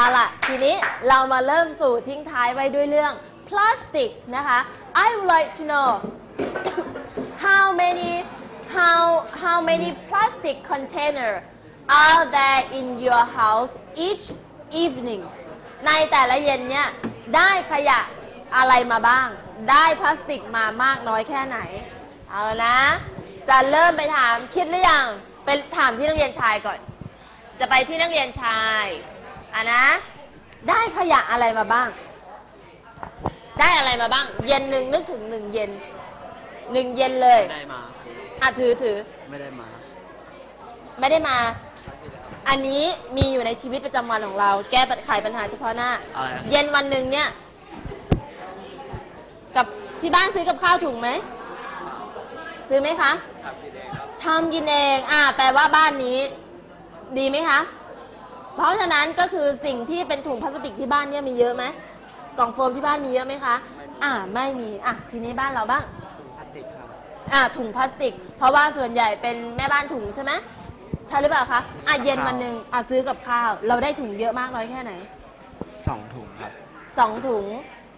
เอาล่ะ ทีนี้เรามาเริ่มสู่ทิ้งท้ายไว้ด้วยเรื่องพลาสติกนะคะ I would like to know how many how how many plastic container are there in your house each evening ในแต่ละเย็นเนี่ยได้ขยะอะไรมาบ้าง ได้พลาสติกมามากน้อยแค่ไหน เอานะ จะเริ่มไปถามคิดหรือยัง เป็นถามที่นักเรียนชายก่อน จะไปที่นักเรียนชาย อะนะ ได้ขยะอะไรมาบ้าง ได้อะไรมาบ้าง เย็นหนึ่งนึกถึงหนึ่งเย็นหนึ่งเย็นเลยไม่ได้มาอะถือถือ ไม่ได้มา ไม่ได้มา อันนี้มีอยู่ในชีวิตประจำวันของเรา แก้ปัญไขปัญหาเฉพาะหน้า อะไรนะ เย็นวันหนึ่งเนี่ย กับที่บ้านซื้อกับข้าวถุงไหม ซื้อไหมคะทำกินเองอ่าแปลว่าบ้านนี้ ดีไหมคะ เพราะฉะนั้นก็คือสิ่งที่เป็นถุงพลาสติกที่บ้านเนี่ยมีเยอะไหมกล่องโฟมที่บ้านมีเยอะไหมคะอ่าไม่มีอะทีนี้บ้านเราบ้างพลาสติกครับอ่าถุงพลาสติก เพราะว่าส่วนใหญ่เป็นแม่บ้านถุงใช่ไหมใช่หรือเปล่าคะอะเย็นวันหนึ่งอะซื้อกับข้าว เราได้ถุงเยอะมากน้อยแค่ไหนสองถุงครับสองถุง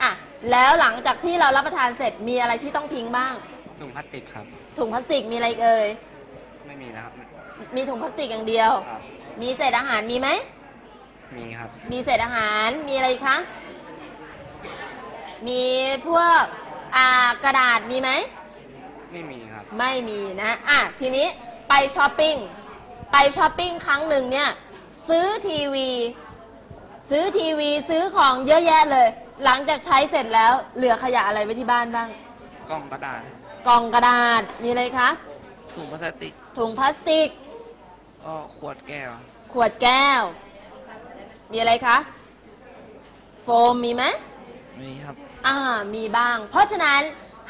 อะแล้วหลังจากที่เรารับประทานเสร็จมีอะไรที่ต้องทิ้งบ้าง ถุงพลาสติกครับ ถุงพลาสติกมีอะไรอีกเอ่ยไม่มีนะครับมีถุงพลาสติกอย่างเดียวครับ มีเศษอาหารมีไหม มีครับ มีเศษอาหาร มีอะไรอีกคะ มีพวกอ่ากระดาษมีไหม ไม่มีครับ ไม่มีนะ อะ ทีนี้ไปช้อปปิ้ง ไปช้อปปิ้งครั้งหนึ่งเนี่ย ซื้อทีวี ซื้อทีวีซื้อของเยอะแยะเลย หลังจากใช้เสร็จแล้วเหลือขยะอะไรไว้ที่บ้านบ้าง กล่องกระดาษ กล่องกระดาษ มีอะไรคะ ถุงพลาสติก ถุงพลาสติก ก็ขวดแก้ว ขวดแก้ว มีอะไรคะ โฟมมีไหมมีครับ อ่า มีบ้าง เพราะฉะนั้น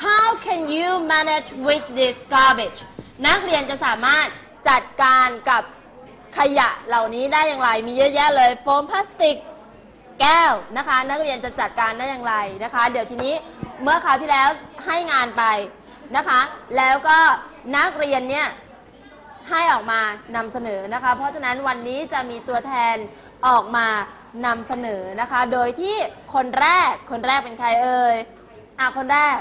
how can you manage with this garbage นักเรียนจะสามารถจัดการกับขยะเหล่านี้ได้อย่างไร มีเยอะแยะเลย โฟมพลาสติก แก้วนะคะ นักเรียนจะจัดการได้อย่างไรนะคะ เดี๋ยวทีนี้เมื่อคราวที่แล้วให้งานไปนะคะ แล้วก็นักเรียนเนี่ย ให้ออกมานำเสนอนะคะ เพราะฉะนั้นวันนี้จะมีตัวแทนออกมานำเสนอนะคะ โดยที่คนแรกคนแรกเป็นใครเอ่ยอะคนแรก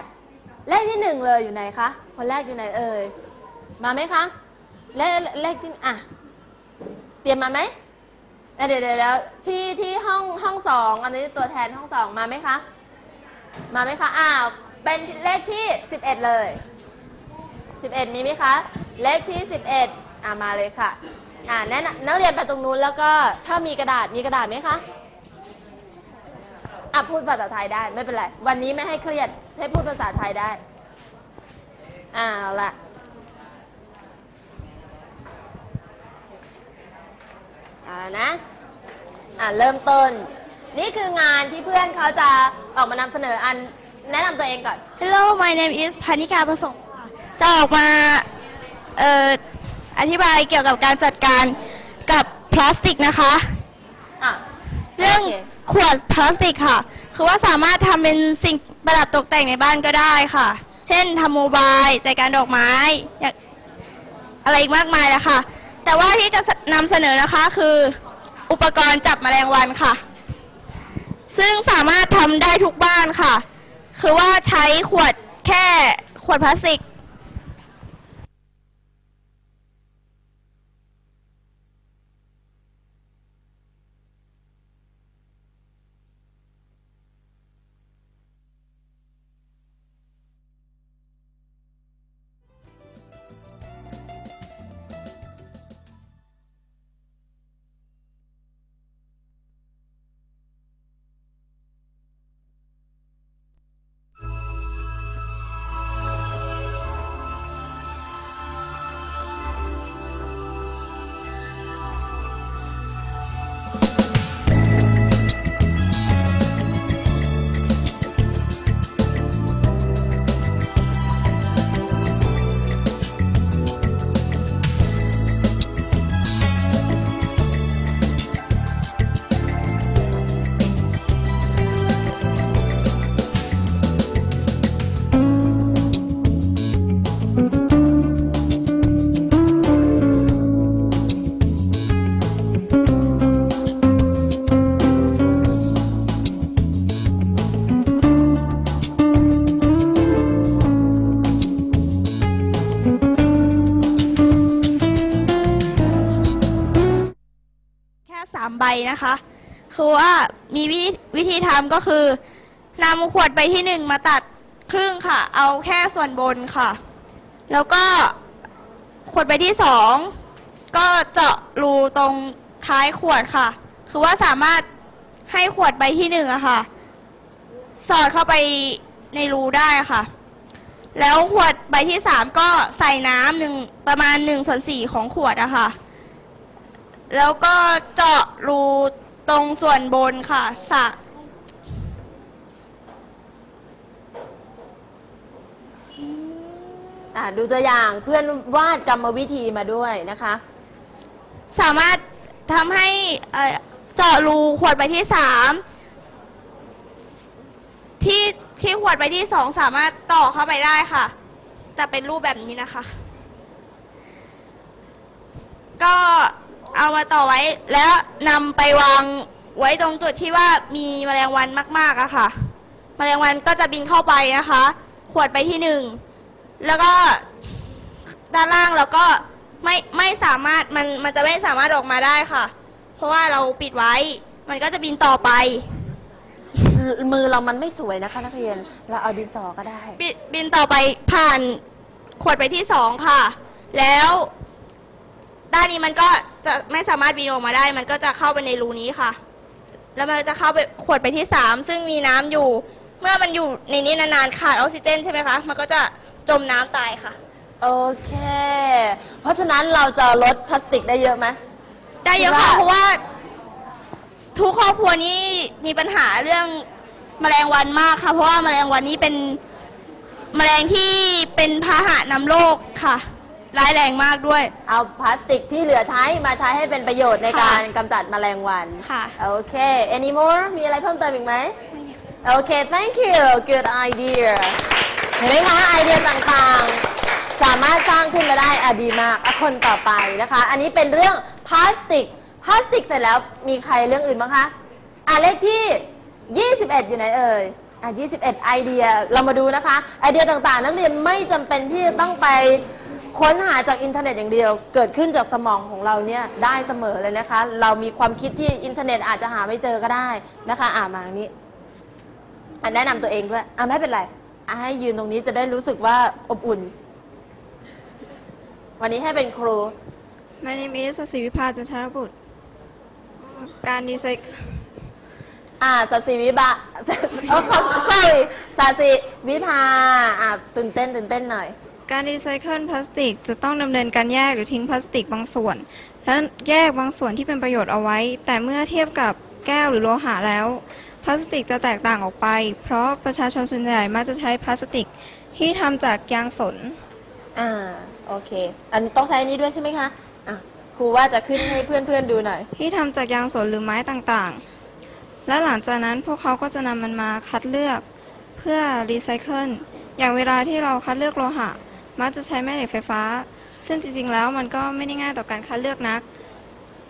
เลขที่หนึ่งเลยอยู่ไหนคะคนแรกอยู่ไหนเอ่ยมาไหมคะเลขเลขที่อะเตรียมมาไหมเดี๋ยวเดี๋ยวเดี๋ยวที่ที่ห้องห้องสองอันนี้ตัวแทนห้องสองมาไหมคะมาไหมคะอ้าวเป็นเลขที่ 11 เลย 11 มีไหมคะ เลขที่ 11อ่ามาเลยค่ะอ่าแนะนำนักเรียนไปตรงนู้นแล้วก็ถ้ามีกระดาษมีกระดาษไหมคะอะพูดภาษาไทยได้ไม่เป็นไร วันนี้ไม่ให้เครียดให้พูดภาษาไทยได้อ่าละเอาละนะอ่าเริ่มต้น นี่คืองานที่เพื่อนเขาจะออกมานำเสนออันแนะนำตัวเองก่อน Hello my name is พานิกาประสงค์จะออกมา เอ่ออธิบายเกี่ยวกับการจัดการกับพลาสติกนะคะ อะ เรื่องโคขวดพลาสติกค่ะ คือว่าสามารถทำเป็นสิ่งประดับตกแต่งในบ้านก็ได้ค่ะ เช่นทำโมบายจัดการดอกไม้อย่างอะไรอีกมากมายเลยค่ะ แต่ว่าที่จะนำเสนอนะคะคืออุปกรณ์จับแมลงวันค่ะ ซึ่งสามารถทำได้ทุกบ้านค่ะ คือว่าใช้ขวดแค่ขวดพลาสติก ใบนะคะ คือว่ามีวิวิธีทำก็คือนำขวดใบที่1มาตัดครึ่งค่ะ เอาแค่ส่วนบนค่ะ แล้วก็ขวดใบที่2ก็เจาะรูตรงท้ายขวดค่ะ คือว่าสามารถให้ขวดใบที่หนึ่งอะค่ะ สอดเข้าไปในรูได้ค่ะ แล้วขวดใบที่สามก็ใส่น้ำหนึ่งประมาณหนึ่งส่วนสี่ของขวดอะค่ะ แล้วก็เจาะรูตรงส่วนบนค่ะสะอะดูตัวอย่างเพื่อนวาดกรรมวิธีมาด้วยนะคะ สามารถทำให้เอ่อเจาะรูขวดใบที่สามที่ที่ขวดใบที่สองสามารถต่อเข้าไปได้ค่ะ จะเป็นรูปแบบนี้นะคะ ก็ เอามาต่อไว้ แล้วนำไปวางไว้ตรงจุดที่ว่ามีแมลงวันมากๆอะค่ะ แมลงวันก็จะบินเข้าไปนะคะ ขวดไปที่หนึ่งแล้วก็ด้านล่างแล้วก็ไม่ไม่สามารถมันมันจะไม่สามารถออกมาได้ค่ะ เพราะว่าเราปิดไว้ มันก็จะบินต่อไป มือเรามันไม่สวยนะคะนักเรียน เราเอาดินสอก็ได้ บิบินต่อไปผ่านขวดไปที่สองค่ะ แล้ว ด้านนี้มันก็จะไม่สามารถบินออกมาได้ มันก็จะเข้าไปในรูนี้ค่ะ แล้วมันจะเข้าไปขวดไปที่สามซึ่งมีน้ำอยู่ เมื่อมันอยู่ในนี้นานๆขาดออกซิเจนใช่ไหมคะ มันก็จะจมน้ำตายค่ะ โอเค เพราะฉะนั้นเราจะลดพลาสติกได้เยอะไหมได้เยอะค่ะคิดว่าเพราะว่า ทุกครอบครัวนี้มีปัญหาเรื่องแมลงวันมากค่ะ เพราะว่าแมลงวันนี้เป็นแมลงที่เป็นพาหะนำโรคค่ะ ร้ายแรงมากด้วย เอาพลาสติกที่เหลือใช้มาใช้ให้เป็นประโยชน์ในค่ะการกำจัดแมลงวันค่ะ โอเค any more มีอะไรเพิ่มเติมอีกไหมโอเค thank you good idea เห็นไหมคะไอเดียต่างๆ สามารถสร้างขึ้นมาได้อะดีมากอะคนต่อไปนะคะ อันนี้เป็นเรื่องพลาสติกพลาสติกเสร็จแล้วมีใครเรื่องอื่นบ้างคะอะเลขที่ 21 อยู่ไหนเอ่ยอะ21 ไอเดียเรามาดูนะคะ ไอเดียต่างๆ นักเรียนไม่จำเป็นที่จะต้องไป ค้นหาจากอินเทอร์เน็ตอย่างเดียว เกิดขึ้นจากสมองของเราเนี่ยได้เสมอเลยนะคะ เรามีความคิดที่อินเทอร์เน็ตอาจจะหาไม่เจอก็ได้นะคะ อ่ามาอันนี้อันแนะนำตัวเองด้วยอะไม่เป็นไรอะให้ยืนตรงนี้จะได้รู้สึกว่าอบอุ่น วันนี้ให้เป็นครู My name is ศิวิภาจันทรบุตร การดีไซน์อ่าสสิวิบะเออขอ sorry สสิวิภาอะตื่นเต้นตื่นเต้นหน่อย การรีไซเคิลพลาสติก จะต้องดำเนินการแยกหรือทิ้งพลาสติกบางส่วน และแยกบางส่วนที่เป็นประโยชน์เอาไว้ แต่เมื่อเทียบกับแก้วหรือโลหะแล้ว พลาสติกจะแตกต่างออกไป เพราะประชาชนส่วนใหญ่มักจะใช้พลาสติกที่ทำจากยางสน อ่า โอเค อันนี้ต้องใช้อันนี้ด้วยใช่ไหมคะ อะ ครูว่าจะขึ้นให้เพื่อนๆดูหน่อย ที่ทำจากยางสนหรือไม้ต่างๆ และหลังจากนั้นพวกเขาก็จะนำมันมาคัดเลือก เพื่อรีไซเคิล อย่างเวลาที่เราคัดเลือกโลหะ มักจะใช้แม่เหล็กไฟฟ้า ซึ่งจริงๆ แล้วมันก็ไม่ได้ง่ายต่อการคัดเลือกนัก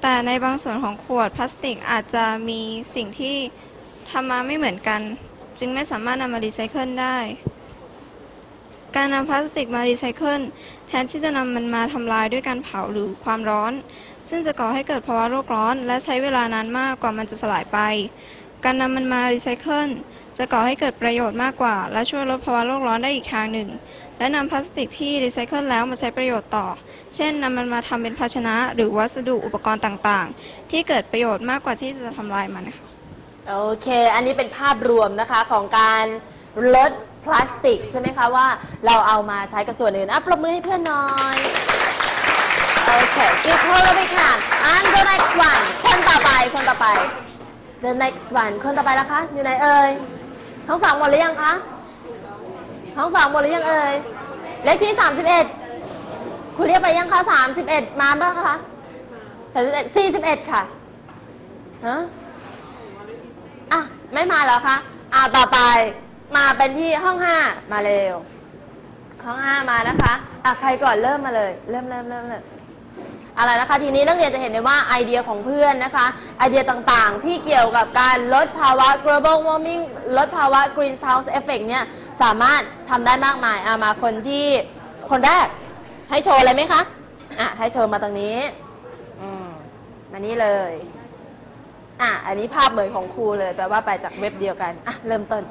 แต่ในบางส่วนของขวดพลาสติกอาจจะมีสิ่งที่ทำมาไม่เหมือนกัน จึงไม่สามารถนำมารีไซเคิลได้ การนำพลาสติกมารีไซเคิลแทนที่จะนำมันมาทำลายด้วยการเผาหรือความร้อน ซึ่งจะก่อให้เกิดภาวะโลกร้อน และใช้เวลานานมากกว่ามันจะสลายไป การนำมันมารีไซเคิลจะก่อให้เกิดประโยชน์มากกว่า และช่วยลดภาวะโลกร้อนได้อีกทางหนึ่ง และนำพลาสติกที่รีไซเคิลแล้วมาใช้ประโยชน์ต่อ เช่นนำมันมาทำเป็นภาชนะ หรือวัสดุอุปกรณ์ต่างๆ ที่เกิดประโยชน์มากกว่าที่จะทำลายมันค่ะโอเค อันนี้เป็นภาพรวมนะคะของการลดพลาสติกใช่ไหมคะว่าเราเอามาใช้กับส่วนอื่นอะปรบมือให้เพื่อนหน่อย โอเค give her a big hand and the next one คนต่อไป คนต่อไป the next one คนต่อไปละคะ อยู่ไหนเอ่ยท้องสองหมดหรือยังคะท้องสองหมดหรือยังเอ่ย เลขที่ 31 คุณเรียกไปยังคะ 31 มาบ้างคะ31 41 ค่ะฮะอะ ไม่มาแล้วคะอ่าต่อไปมาเป็นที่ห้องห้ามาเร็ว ห้องห้ามานะคะ อะ ใครก่อนเริ่มมาเลย เริ่มเริ่มเริ่มเริ่มอะไรนะคะทีนี้นักเรียนจะเห็นได้ว่าไอเดียของเพื่อนนะคะไอเดียต่างๆ ที่เกี่ยวกับการลดภาวะ global warming ลดภาวะ greenhouse effect เนี่ย สามารถทำได้มากมายอะมาคนที่คนแรกให้โชว์เลยไหมคะอะให้โชว์มาตรงนี้อืมมานี่เลยอะอันนี้ภาพเหมือนของครูเลยแปลว่าไปจากเว็บเดียวกันอะเริ่มต้น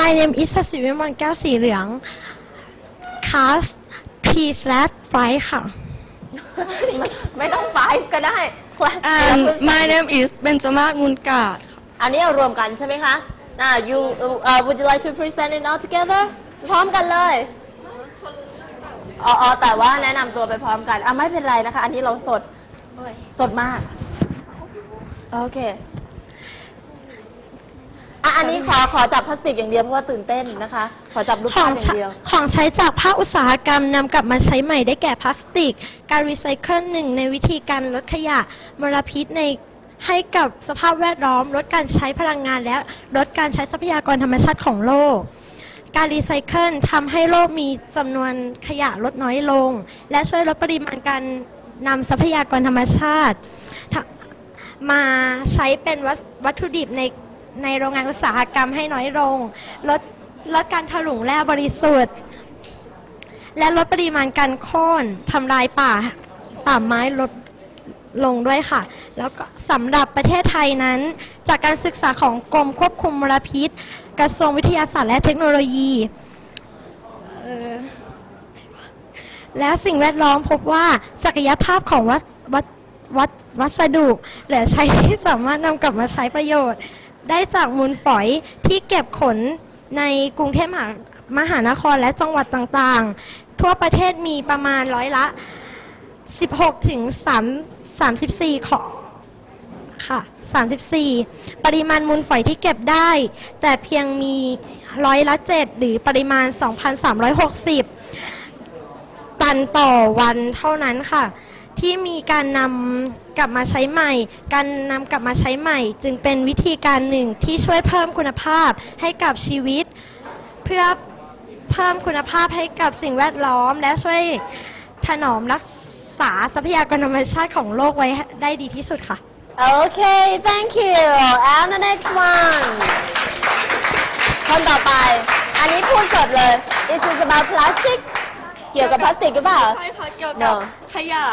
My name is สศิวิมลแก้วสีเหลือง class P slash 5ค่ะไม่ไม่ต้องไฟก็ได้ and my name is เบนจมาศมุนกาดอันนี้เอารวมกันใช่ไหมคะ อ่า you uh, would you like to present it all together พร้อมกันเลยอ๋อแต่ว่าแนะนำตัวไปพร้อมกันอะไม่เป็นไรนะคะ อันนี้เราสดสดมาก โอเคอะอันนี้ขอขอจับพลาสติกอย่างเดียวเพราะว่าตื่นเต้นนะคะ ขอจับรูปภาพอย่างเดียว ของใช้จากภาคอุตสาหกรรมนำกลับมาใช้ใหม่ได้แก่พลาสติก การรีไซเคิลหนึ่งในวิธีการลดขยะมลพิษใน ให้กับสภาพแวดล้อม ลดการใช้พลังงานและลดการใช้ทรัพยากรธรรมชาติของโลก การรีไซเคิลทำให้โลกมีจำนวนขยะลดน้อยลง และช่วยลดปริมาณการนำทรัพยากรธรรมชาติ มาใช้เป็นวัตวัตถุดิบในในโรงงานอุตสาหกรรมให้น้อยลง ลดลดการถลุงแร่บริสุทธิ์ และลดปริมาณการโค่นทำลายป่าป่าไม้ลด ลงด้วยค่ะ แล้วก็สำหรับประเทศไทยนั้น จากการศึกษาของกรมควบคุมมลพิษ กระทรวงวิทยาศาสตร์และเทคโนโลยีและสิ่งแวดล้อมพบว่าศักยภาพของวัสวัสวัวัสดุเหลือใช้ที่สามารถนำกลับมาใช้ประโยชน์ ได้จากมูลฝอยที่เก็บขนในกรุงเทพมหามหานครและจังหวัดต่างๆ ทั่วประเทศมีประมาณร้อยละ 16ถึง3 34 ของค่ะ 34 ปริมาณมูลฝอยที่เก็บได้ แต่เพียงมีร้อยละ7หรือปริมาณ 2,360 ตันต่อวันเท่านั้นค่ะ ที่มีการนำกลับมาใช้ใหม่ การนำกลับมาใช้ใหม่ จึงเป็นวิธีการหนึ่งที่ช่วยเพิ่มคุณภาพให้กับชีวิต เพื่อเพิ่มคุณภาพให้กับสิ่งแวดล้อม และช่วยถนอมรักษาทรัพยากรธรรมชาติของโลกไว้ได้ดีที่สุดค่ะ Okay thank you and the next one คนต่อไป อันนี้พูดสดเลย This is about plastic เกี่ยวกับพลาสติกหรือเปล่า ใช่ค่ะเกี่ยวกับ No ขยะ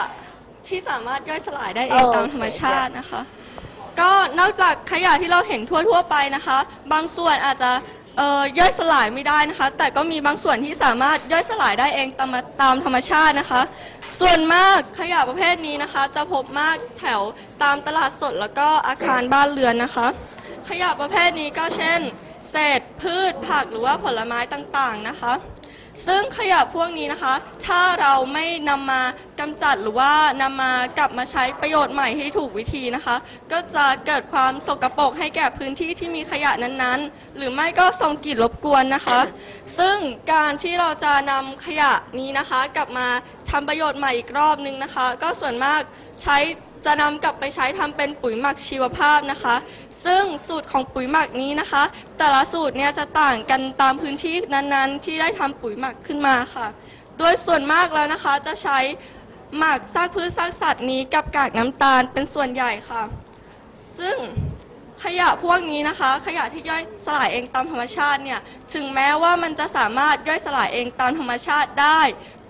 ที่สามารถย่อยสลายได้เองโอเค ตามธรรมชาตินะคะ ก็นอกจากขยะที่เราเห็นทั่ว ๆ ไปนะคะ บางส่วนอาจจะ เอ่อย่อยสลายไม่ได้นะคะ แต่ก็มีบางส่วนที่สามารถย่อยสลายได้เองตามตามธรรมชาตินะคะ ส่วนมากขยะประเภทนี้นะคะ จะพบมากแถวตามตลาดสดแล้วก็อาคารบ้านเรือนนะคะ ขยะประเภทนี้ก็เช่น เศษพืชผักหรือว่าผลไม้ต่างๆนะคะ ซึ่งขยะพวกนี้นะคะ ถ้าเราไม่นำมากำจัดหรือว่านำมากลับมาใช้ประโยชน์ใหม่ให้ถูกวิธีนะคะ ก็จะเกิดความสกปรกให้แก่พื้นที่ที่มีขยะนั้นๆ หรือไม่ก็ส่งกลิ่นรบกวนนะคะ ซึ่งการที่เราจะนำขยะนี้นะคะ กลับมาทำประโยชน์ใหม่อีกรอบนึงนะคะ ก็ส่วนมากใช้ จะนำกลับไปใช้ทำเป็นปุ๋ยหมักชีวภาพนะคะ ซึ่งสูตรของปุ๋ยหมักนี้นะคะ แต่ละสูตรเนี่ยจะต่างกันตามพื้นที่นั้นๆ ที่ได้ทำปุ๋ยหมักขึ้นมาค่ะ โดยส่วนมากแล้วนะคะจะใช้หมักซากพืชซากสัตว์นี้กับกากน้ำตาลเป็นส่วนใหญ่ค่ะ ซึ่งขยะพวกนี้นะคะ ขยะที่ย่อยสลายเองตามธรรมชาติเนี่ยถึงแม้ว่ามันจะสามารถย่อยสลายเองตามธรรมชาติได้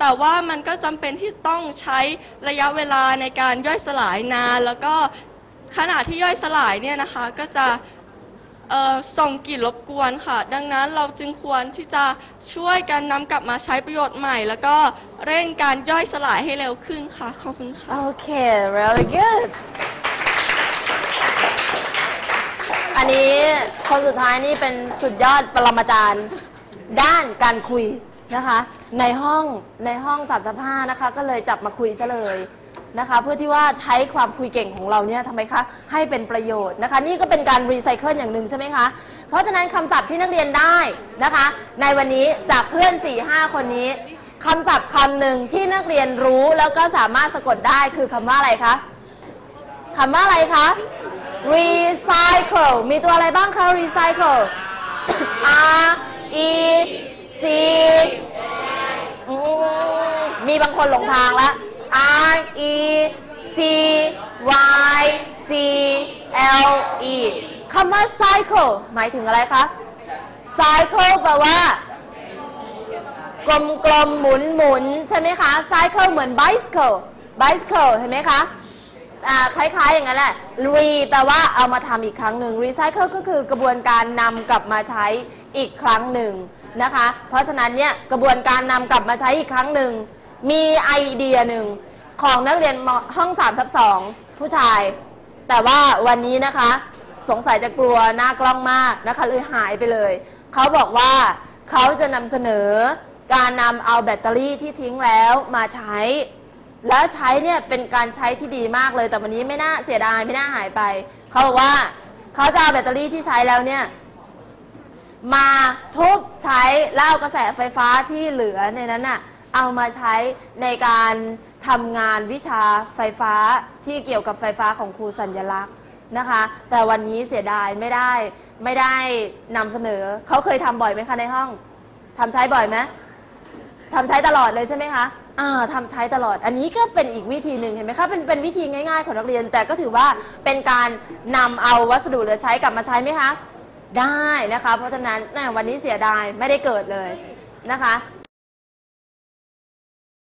แต่ว่ามันก็จำเป็นที่ต้องใช้ระยะเวลาในการย่อยสลายนาน แล้วก็ขณะที่ย่อยสลายเนี่ยนะคะก็จะส่งกลิ่นรบกวนค่ะ ดังนั้นเราจึงควรที่จะช่วยกันนำกลับมาใช้ประโยชน์ใหม่ แล้วก็เร่งการย่อยสลายให้เร็วขึ้นค่ะ ขอบคุณค่ะ Okay really good อันนี้คนสุดท้ายนี่เป็นสุดยอดปรมาจารย์ ด้านการคุย นะคะ ในห้องในห้องสามสภานะคะ ก็เลยจับมาคุยซะเลยนะคะ เพื่อที่ว่าใช้ความคุยเก่งของเราเนี่ยทำไมคะให้เป็นประโยชน์นะคะ นี่ก็เป็นการรีไซเคิลอย่างหนึ่งใช่ไหมคะ เพราะฉะนั้นคำศัพท์ที่นักเรียนได้นะคะ ในวันนี้จากเพื่อน 4-5 คนนี้คำศัพท์คำหนึ่งที่นักเรียนรู้แล้วก็สามารถสะกดได้คือคำว่าอะไรคะคำว่าอะไรคะ recycle มีตัวอะไรบ้างคะ recycle R E C อืมมีบางคนหลงทางแล้ว R E C Y C L E คำว่า cycle หมายถึงอะไรคะ cycle แปลว่า กลมกลมๆหมุนหมุนๆใช่ไหมคะ cycle เหมือน bicycle bicycle เห็นไหมคะคล้าย ๆ อย่างนั้นแหละ re แปลว่าเอามาทำอีกครั้งหนึ่ง recycle ก็คือกระบวนการนำกลับมาใช้ อีกครั้งหนึ่งนะคะ เพราะฉะนั้นเนี่ยกระบวนการนำกลับมาใช้อีกครั้งหนึ่ง มีไอเดียหนึ่งของนักเรียนห้อง3ทับ2ผู้ชาย แต่ว่าวันนี้นะคะ สงสัยจะกลัวหน้ากล้องมากนะคะเลยหายไปเลย เขาบอกว่าเขาจะนำเสนอการนำเอาแบตเตอรี่ที่ทิ้งแล้วมาใช้ แล้วใช้เนี่ยเป็นการใช้ที่ดีมากเลย แต่วันนี้ไม่น่าเสียดายไม่น่าหายไป เขาบอกว่าเขาจะเอาแบตเตอรี่ที่ใช้แล้วเนี่ย มาทุบใช้แล้วเอากระแสไฟฟ้าที่เหลือในนั้นน่ะเอามาใช้ในการทำงานวิชาไฟฟ้าที่เกี่ยวกับไฟฟ้าของครูสัญลักษณ์นะคะ แต่วันนี้เสียดายไม่ได้ไม่ได้นำเสนอเขาเคยทำบ่อยไหมคะในห้องทำใช้บ่อยไหมทำใช้ตลอดเลยใช่ไหมคะอ่าทำใช้ตลอด อันนี้ก็เป็นอีกวิธีหนึ่งเห็นไหมคะเป็นเป็นวิธีง่ายๆของนักเรียน แต่ก็ถือว่าเป็นการนำเอาวัสดุเหลือใช้กลับมาใช้ไหมคะ ได้นะคะ เพราะฉะนั้นแหม่วันนี้เสียดายไม่ได้เกิดเลยนะคะ